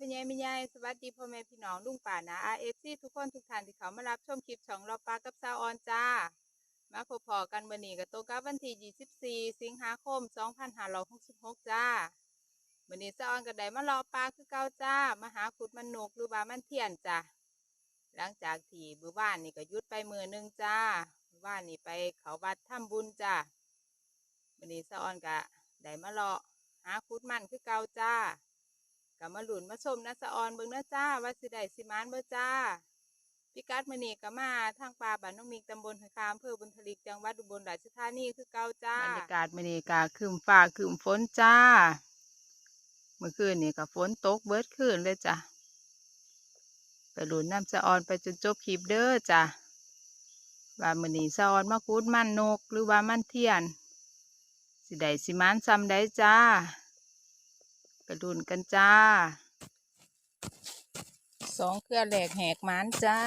วัสดีพ่อใหญ่แม่ใหญ่สวัสดีพ่อแม่พี่น้องลุงป่านะอาเอฟซีทุกคนทุกท่านที่เขามารับชมคลิปช่องเราปลากับสาออนจ้า มาพบพอกันวันนี้กับโตวกับวันที่24 สิงหาคม 2566 จ้าวันนี้สาออนก็ได้มารอปลาคือเก่าจ้ามาหาขุดมันนกหรือว่ามันเทียนจ้าหลังจากที่บื้อบ้านนี่ก็ยุดไปมือหนึงจ้ามื้อบ้านนี่ไปเขาวัดทำบุญจ้าวันนี้สาออนก็ได้มารอหาขุดมันคือเก่าจ้า ก็มาหลุนมาชมนะสะออนเบิ่งนะจ้าว่าสิได้สิมานเบ่จ้าพิกัดมื้อนี้ก็มาทางป่าบ้านน้องมิกตำบลหอยคามอำเภอบุญทลิกจังหวัดอุบลราชธานีคือเก่าจ้าบรรยากาศมื้อนี้ก็ครึ้มฟ้าครึ้มฝนจ้า เมื่อคืนนี่ก็ฝนตกเบิดคืนเลยจ้ะไปหลุนน้ำสะออนไปจนจบคลิปเด้อจ้ะว่ามือนีสะออนมาคูดมันนกหรือว่ามันเทียน สิได้สิมานซ้ำได้จ้า ไปดุนกันจ้า สองเครือแหลกแหกมานจ้า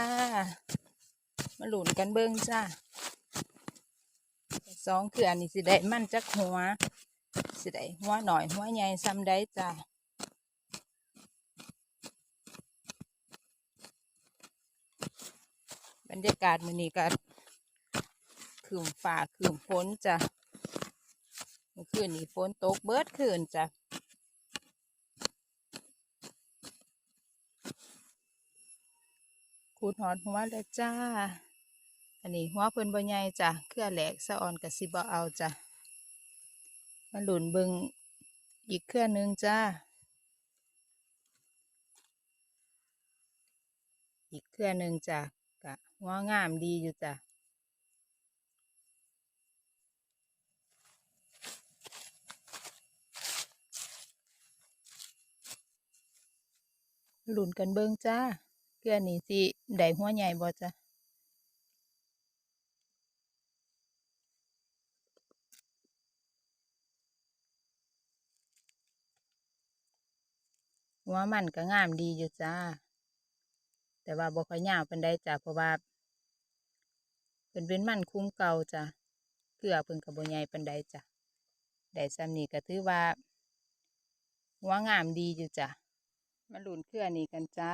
มาหลุนกันเบิ้งจ้า สองเครือนี่สิได้มันจักหัว สิได้หัวหน่อยหัวใหญ่ซ้ำได้จ้าบรรยากาศมื้อนี้ก็คืมฝ่าคืมฝนจ้ะเมื่อคืนนี้ฝนตกเบิดคืนจ้ะ ขูดหอดหัวแล้วจ้า อันนี้หัวเพิ่นบ่ใหญ่จ้ะเครือแหลกสะออนกับสิบ่เอาจ้ะมาหลุนเบิงอีกเครือหนึงจ้า อีกเครือหนึงจ้ะกะหัวงามดีอยู่จ้ะหลุนกันเบิงจ้า เกลือนี่สิได้หัวใหญ่บ่จ้ะหัวมันก็งามดีอยู่จ้า แต่ว่าบ่ค่อยยาวปานใดจ้ะเพราะว่าเป็นเป็นมันคุ้มเก่าจ้ะเกลือเพิ่นก็บ่ใหญ่เปานใดจ้ะได้ซ้ำนี้ก็ถือว่าหัวงามดีอยู่จ้ะมาหลุนเครือนี่กันจ้า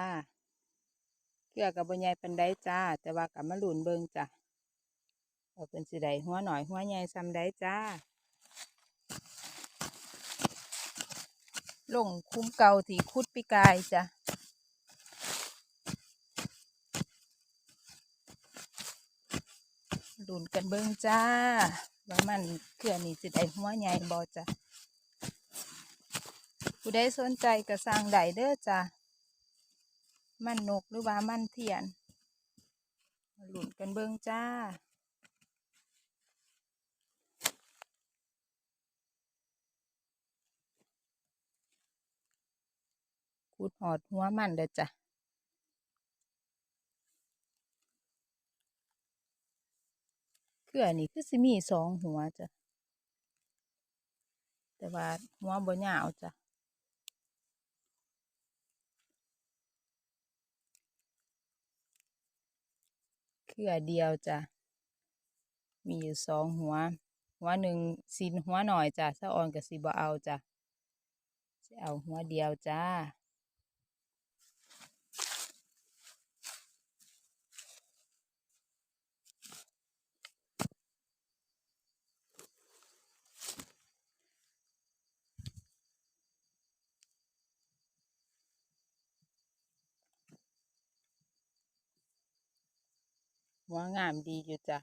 เกลือกับบใหญ่ปันได้จ้า แต่ว่ากับมาหลุนเบิงจ้ะเอาเป็นสิได้หัวหน่อยหัวใหญ่ซ้ำได้จ้าลงคุ้มเก่าที่คุดปีกายจ้ะหลุนกันเบิงจ้า ว่ามันเกลือนี่สิได้หัวใหญ่บ่จ้ะผู้ใดสนใจก็สั่งได้เด้อจ้ะ มันนกหรือว่ามันเทียนมาหลุนกันเบิ่งจ้าขูดหอดหัวมันเด้อจ้ะเครือนี่คือสิมีสองหัวจ้ะ แต่ว่าหัวบ่ยาวจ้ะ เครือเดียวจ้ะมีอยู่สองหัว หัวหนึ่งสินหัวหน่อยจ้ะสะออนกับสีบ่เอาจ้ะจะเอาหัวเดียวจ้า หัวงามดีอยู่จ้ะ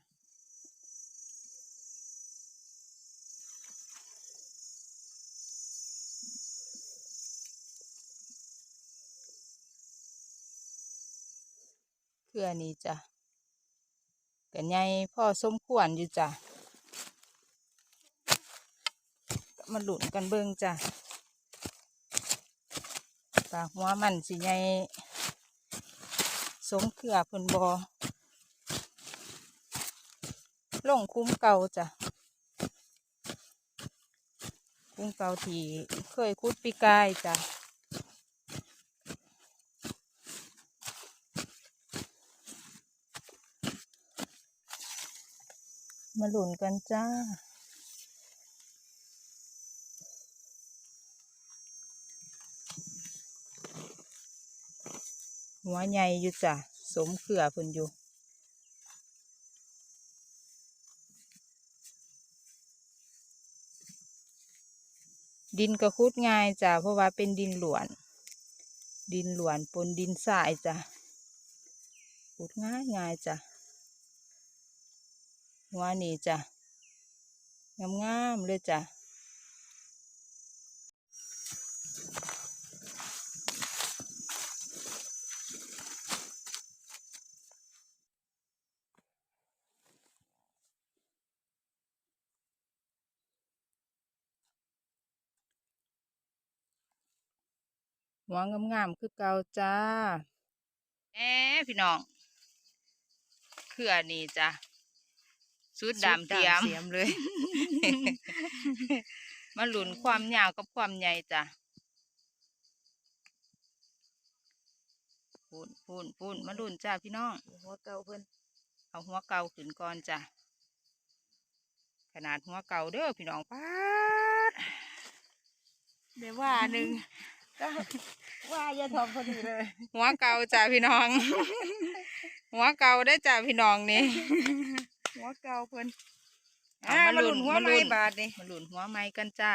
เครือนี้จ้ะกันใหญ่พ่อสมควรอยู่จ้ะก็มาหลุนกันเบิ่งจ้ะปลาหัวมันสิใหญ่สมเครือเพิ่นบอ ลงคุ้มเก่าจ้ะคุ้มเก่าที่เคยคุดปีกายจ้ะมาหลุนกันจ้า หัวใหญ่อยู่จ้ะ สมเขือพิ่นอยู่ ดินก็คุดง่ายจ้ะเพราะว่าเป็นดินหลวน ดินหลวนปนดินทรายจ้ะขุดง่ายง่ายจ้ะหัวนี่จ้ะงามๆเลยจ้ะ หัวงามๆคือเก่าจ้าแหมพี่น้องเครือนี่จ้ะสุดดำเทียมเสียมเลย มาหลุนความยาวกับความใหญ่จ้ะพูนพูนพูนมาหลุนจ้าพี่น้องหัวเก่าเพิ่นเอาหัวเก่าขึ้นก่อนจ้ะขนาดหัวเก่าเด้อพี่น้องป้าดเดี๋ยวว่าหนึ่ง ก็ว่าอย่าทำพอดีเลย หัวเก่าจ้าพี่น้อง หัวเก่าได้อจ้าพี่น้องนี่ หัวเก่าเพิ่นเอาอ่ามามาลุ้ลุ้นนหัวมาลุ้ไม้นบาทนี่มาหลุนหัวไม้กันจ้า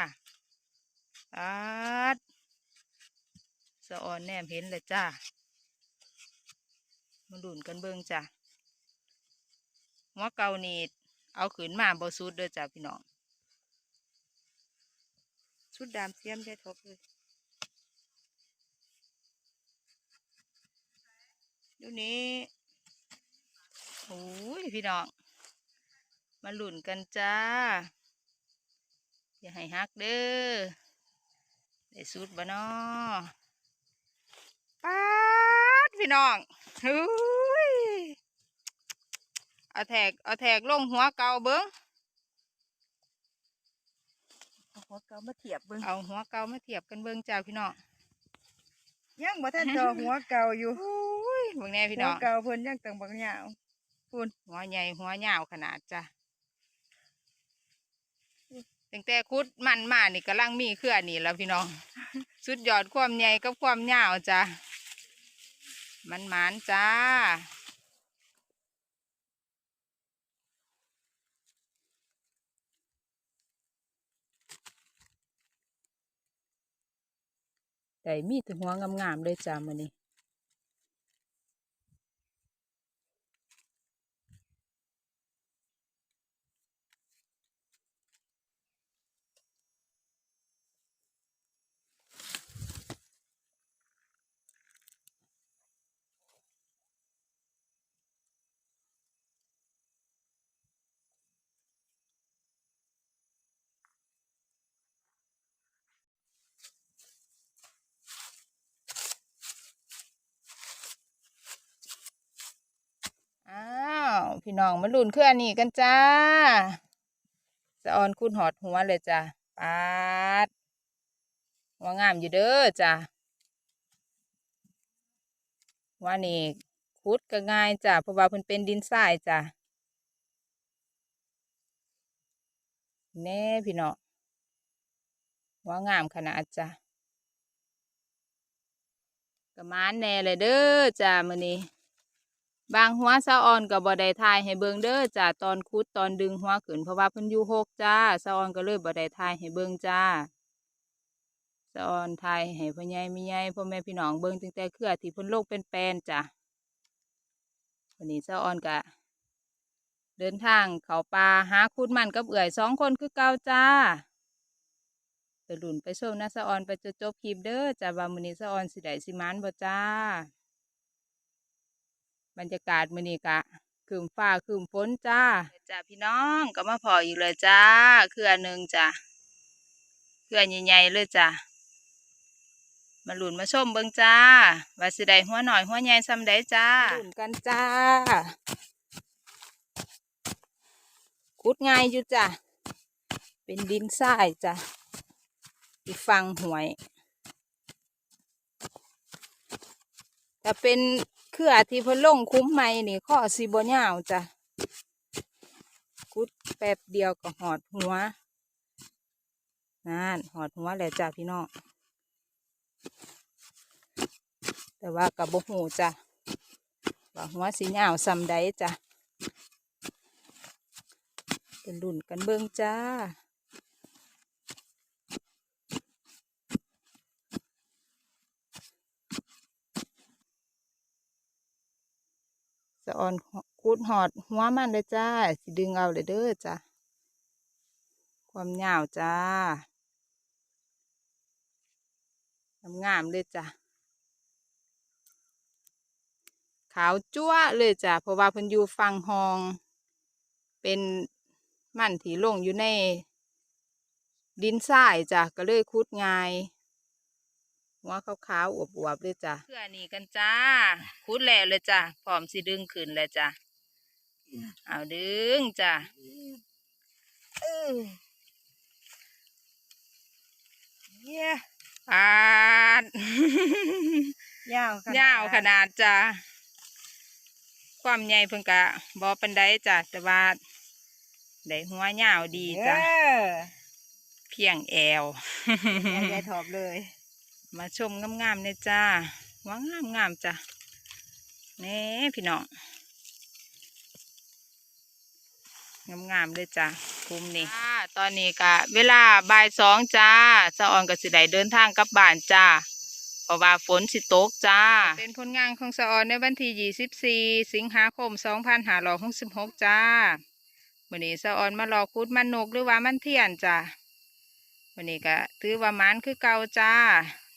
อาดสะออนแนมเห็นเลยจ้ามาหลุนกันเบิ่งจ้าหัวเก่านี่เอาขืนมาบ่สุดเด้อจ้าพี่น้องชุดดำเสียมได้ทบเลย ดูนี้โอ้ยพี่น้อง มาหลุนกันจ้า อย่าให้ฮักเด้อ ได้สุดบ่นอป๊าดพี่น้องเฮ้ยเอาแทกเอาแทกลงหัวเก่าเบิ้งเอาหัวเก่ามาเทียบเบิ่งเอาหัวเก่ามาเทียบกันเบิ้งจ้าพี่น้อง ยังบ่ทันจอหัวเก่าอยู่โอ้ยเบิ้งแน่พี่หัน้วองเก่าเพิ่นยังตังบักยาวหัวใหญ่หัวยาวขนาดจ้ะตั้งแต่คุดมันมานี่กำลังมีเครือนี่แล้วพี่น้อง สุดยอดความใหญ่กับความยาวจ้ะมันหมานจ้า แต่มีแต่หัวงามๆเลยจ้ามื้อนี้ อ้าว พี่น้องมาลุ้นเครื่องนี่กันจ้าสะออนคุณหอดหัวเลยจ้ะปาดหัวงามอยู่เด้อจ้ะว่านี่คุดก็ง่ายจ้ะเพราะว่าเพิ่นเป็นดินทรายจ้ะแน่พี่น้องหัวงามขนาดจ้ะกระมานแน่เลยเด้อจ้ะมื้อนี้ บางหัวสะออนก็บ่ได้ทายให้เบิ่งเด้อจ้าตอนคุดตอนดึงหัวขึ้นเพราะว่าเพิ่นอยู่หกจ้าสะออนก็เลยบ่ได้ทายให้เบิ่งจ้าสะออนทายให้พ่อใหญ่แม่ใหญ่พ่อแม่พี่น้องเบิ่งตั้งแต่เครือที่เพิ่นโลกเป็นแปนจ้ะวันนี้สะออนก็เดินทางเขาป่าหาคุดมันกับเอื่อยสองคนคือเก่าจ้าไปลุ่นไปชมนะสะออนไปจนจบคลิปเด้อจ้าว่ามื้อนี้สะออนสิได้สิมานบ่จ้า บรรยากาศมื้อนี้กะคืมฟ้าคืมฝนจ้าจ้าพี่น้องก็มาพออีกเลยจ้าเครือหนึ่งจ้าเครือใหญ่ๆเลยจ้ามาหลุนมาชมเบิ่งจ้าว่าสิได้หัวหน่อยหัวใหญ่ซ้ำใดจ้าหลุนกันจ้าขุดง่ายอยู่จ้าเป็นดินทรายจ้าอีกฟังหวยแต่เป็นเค รือที่เพิ่นลงคุ้มใหม่นี่ข้อสีบนยาวจ้ะกุดแป๊บเดียวก็หอดหัวนั่นหอดหัวแล้วจ้ะพี่น้องแต่ว่ากับบหูจ้ะว่าหัวสีเหยาวซ้ำใดจ้ะเป็นรุ่นกันเบิ่งจ้าะออนคูดหอดหัวมันเลยจ้าสิดึงเอาเลยเด้อจ้ะความยาวจ้างามเลยจ้ะขาวจั๊วะเลยจ้ะเพราะว่าเพิ่นอยู่ฟังหอง เป็นมันที่ลงอยู่ใน ดินทรายจ้ะก็เลยคุดง่าย หัวขาวๆอวบๆเลยจ้ะเพื่อนี่กันจ้าคุดแล้วเลยจ้ะพร้อมสิดึงขึ้นแล้วจ้ะเอาดึงจ้ะเออเย้ปาดยาวขนาดยาวขนาดจ้ะความใหญ่เพิ่นกะบอปันไดจ้ะแต่ว่าได้หัวยาวดีเอจ้ะอเพียงแอวยายถอบเลย มาชมงามๆเลยจ้าว่างามงามๆจ้ะนี่พี่น้องงามๆเลยจ้ะคุมนี่จ้าตอนนี้กะเวลาบ่ายสองจ้าสะออนกับสิได้เดินทางกลับบ้านจ้าเพราะว่าฝนสิตกจ้า เป็นผลงานของสะออนในวันที่24 สิงหาคม 2566จ้าวันนี้สะออนมารอคุดมันนกหรือว่ามันเทียนจ้าวันนี้ก็ถือว่ามันคือเก่าจ้า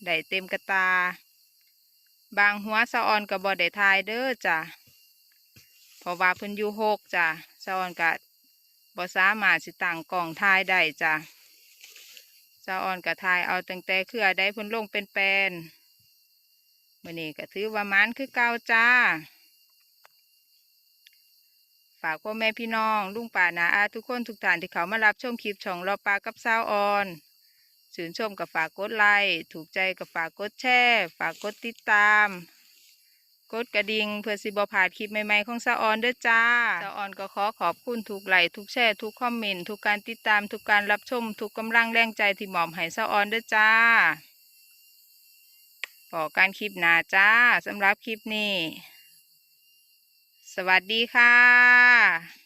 ได้เต็มกระตา บางหัวสะออนกับบอได้ทายเด้อจ้ะเพราะว่าเพิ่นอยู่หกจ้ะสะออนกับ่สามารถสิตั้งกล่องทายได้จ้ะสะออนกับทายเอาตั้งแต่เครือได้เพิ่นลงเป็นแปลนวันนี้ก็ถือว่ามันคือเก่าจ้า ฝากพ่อแม่พี่น้อง ลุงป่านาอาทุกคนทุกท่านที่เขามารับชมคลิปช่องเราปลากับสาวออน ชื่นชมกับฝากกดไลค์ถูกใจกับฝากกดแชร์ฝากกดติดตาม กดกระดิ่งเพื่อสิบพลาดคลิปใหม่ๆของสะออนเด้อจ้าสะออนก็ขอขอบคุณทุกไลค์ทุกแชร์ทุกคอมเมนต์ทุกการติดตามทุกการรับชม ทุกกำลังแรงใจที่หมอมให้สะออนเด้อจ้าพอการคลิปหน้าจ้าสำหรับคลิปนี้ สวัสดีค่ะ